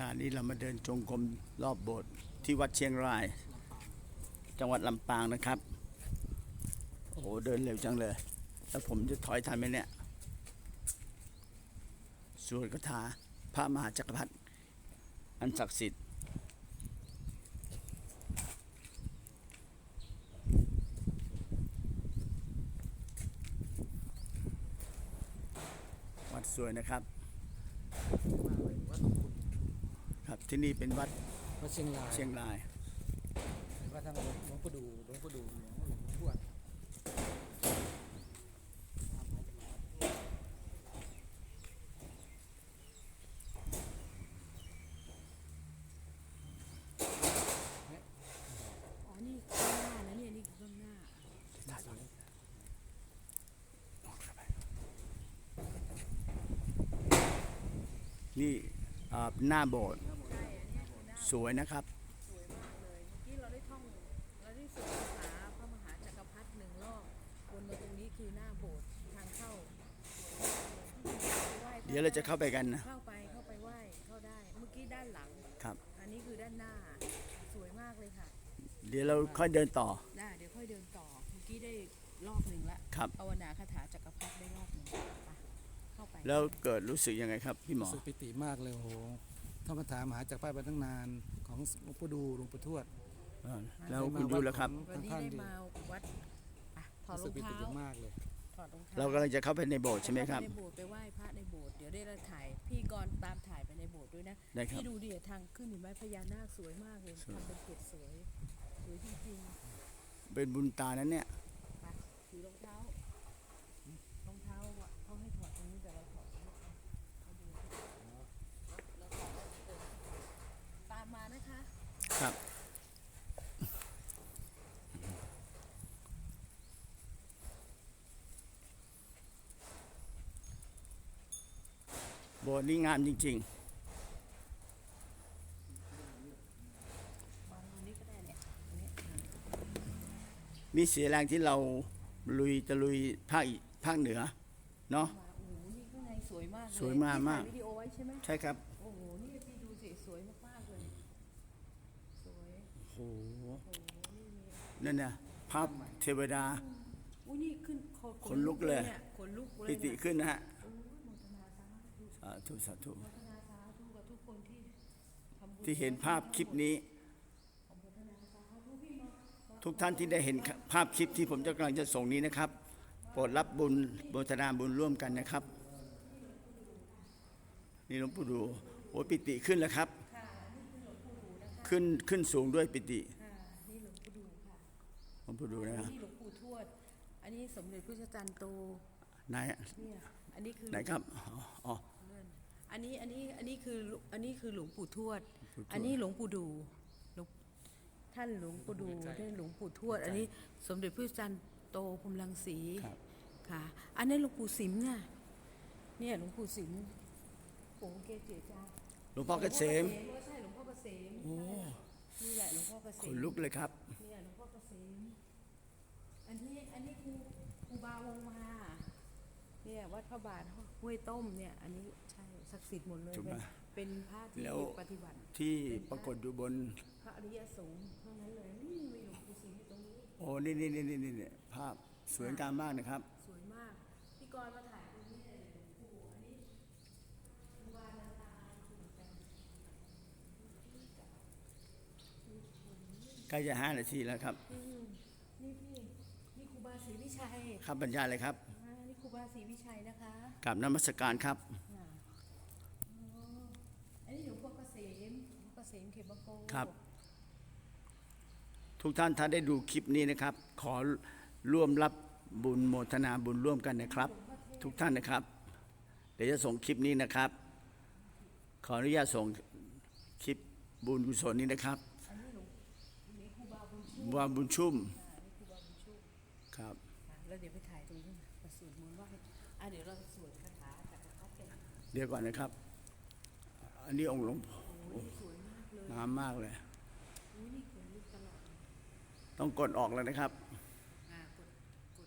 งานนี้เรามาเดินจงกรมรอบโบสถ์ที่วัดเชียงราย จังหวัดลำปางนะครับ โอ้โหเดินเร็วจังเลย แล้วผมจะถอยทันไหมเนี่ยสวดคาถาพระมหาจักรพรรดิอันศักดิ์สิทธิ์วัดสวยนะครับ ครับที่นี่เป็นวัดวัดเชียงรายเชียงรายวัดทางหลวงปู่ดูหลวงปู่ดูหลวงหลวงปู่ทวดอ๋อ นี่ข้างหน้านะเนี่ยนี่คือข้างหน้านี่อ่าหน้าโบสถ์ สวยนะครับ สวยมากเลยเมื่อกี้เราได้ท่องเราได้สวดคาถาพระมหาจักรพรรดิหนึ่งรอบวนมาตรงนี้คือหน้าโบสถ์ทางเข้าไหว้เดี๋ยวเราจะเข้าไปกันนะ เข้าไปเข้าไปไหว้เข้าได้เมื่อกี้ด้านหลัง ครับ อันนี้คือด้านหน้าสวยมากเลยค่ะ เดี๋ยวเราค่อยเดินต่อ ได้เดี๋ยวค่อยเดินต่อเมื่อกี้ได้รอบหนึ่งละครับ ภาวนาคาถาจักรพรรดิได้รอบหนึ่งไปเข้าไปแล้วเกิดรู้สึกยังไงครับ พี่หมอ รู้สึกปิติมากเลยโอ้โห ท่องคาถามหาจากรพรรดิมาตั้งนานของหลวงปู่ดูหลวงปู่ทวดเออแล้วคุณดูแล้วครับ วันนี้ได้มาวัดอะถอดรู้รสึอกงปิติเท้ามากเลย ถอดรองเท้าเรากำลังจะเข้าไปในโบสถ์ใช่ไหมครับ เข้าปในโบสถ์ไปไหว้พระในโบสถ์เดี๋ยวได้เราถ่ายพี่กรณ์ตามถ่ายไปในโบสถ์ด้วยนะได้ครับ พี่ดูดิทางขึ้นเห็นไหมพญานาคสวยมากเลยสวยทำเป็นเกศสวยสวยจริงเป็นบุญตานั้นเนี่ย ๆไปถือรองเท้ารองเท้าอะเขาให้ถอดตรงนี้แต่เราถอดตรงนี้เอาดูเราถอดแล้วเดินตามมานะคะ ครับ โบสถ์นี้งามจริงวางตรงนี้ก็ได้เนี่ยตรงนี้ๆมีเสียแรงที่เราลุยจะลุยภาคอีภาคเหนือ เนาะมาโอ้โหนี่ข้างในสวยมากเลยสวยมากมากพี่ถ่ยวิดีโอไว้ใช่ไหมใช่ครับ โอ้โห นี่พี่ดูสิสวยมากๆเลย สวย โอ้โห โอ้โห นี่มีนั่นนะภาพเทวดา อุ้ยนี่ขึ้นขขนลุกเลยนี่ขนลุกเลยปิติเนี่ยขึ้นนะฮะ โอ้ยโมทนาสาธุ สาธุสาธุโมทนาสาธุกับทุกคนที่ทำบุญที่เห็นภาพคลิปนี้โมทนาสาธุพี่เนาะทุกท่านที่ได้เห็นภาพคลิปที่ผมจะกำลังจะส่งนี้นะครับโปรดรับบุญโมทนาบุญร่วมกันนะครับ นี่หลวงปู่ดูโอ้ยปิติขึ้นแล้วครับขึ้นขึ้นสูงด้วยปิติค่ะนี่หลวงปู่ดูค่ะหลวงปู่ดูนะครับนี่หลวงปู่ทวด อันนี้สมเด็จพระจันทร์โตไหนเนี่ยอันนี้คือไหนครับอ๋ออ๋อเลื่ อนอันนี้อันนี้อันนี้คืออันนี้คือหลวงปู่ทวดปู่ทวด อันนี้หลวงปู่ดูหลวงท่านหลวงปู่ดูท่านหลวงปู่ทวด อันนี้สมเด็จพระจันทร์โตพรหมรังสีครับค่ะ อันนี้หลวงปู่สิมน่ะเนี่ยหลวงปู่สิมผงเกจิอาจารย์หลวงพ่อเกษมว่าใช่หลวงพ่อเกษมโอ้นี่แหละหลวงพ่อเกษขมนลุกเลยครับเนี่ยหลวงพ่อเกษมอันนี้อันนี้ครูครูบาวงมา เนี่ยวัดพระบาทห้วยต้มเนี่ย อันนี้ใช่ศักดิ์สิทธิ์หมดเลย ถูกไหมเป็นเป็นพระที่แล้วปฏิบัติ ที่ปรากฏอยู่บน พระอริยสงฆ์เท่านั้นเลยนี่มีหลวงปู่ศรีอยู่ตรงนี้ โอ้นี่นี่นี่นี่นี่นี่ภาพสวยงามมากนะครับ สวยมาก พี่กรณ์มาถ่ายตรงนี้เลยหลวงปู่อันนี้ครูบานาตาครูกันใกล้จะห้านาทีแล้วครับอืมนี่พี่นี่ครูบาศรีวิชัย ครับบรรยายเลยครับอ่านี่ครูบาศรีวิชัยนะคะกับนมัสการครับอ่าอ๋ออันนี้หลวงพ่อเกษมหลวงพ่อเกษมเขมโกครับ ทุกท่านถ้าได้ดูคลิปนี้นะครับ ขอร่วมรับบุญโมทนาบุญร่วมกันนะครับ ทุกท่านนะครับ เดี๋ยวจะส่งคลิปนี้นะครับ ขออนุญาตส่งคลิปบุญกุศลนี้นะครับอันนี้หลวงนี่ครูบาบุญชุ่มว่าบุญชุ่มอ่านี่ครูบาบุญชุ่มครับอะแล้วเดี๋ยวไปถ่ายตรงนี้นะประ สูตรมนต์ว่าให้อะเดี๋ยวเราสวดคาถาจากพระพัฒน์กันเดี๋ยวก่อนนะครับ อันนี้องค์หลวงพ่อโอ้ยสวยมากเลยงามมากเลย อุ้ยนี่ขนลุกตลอด ต้องกดออกแล้วนะครับอ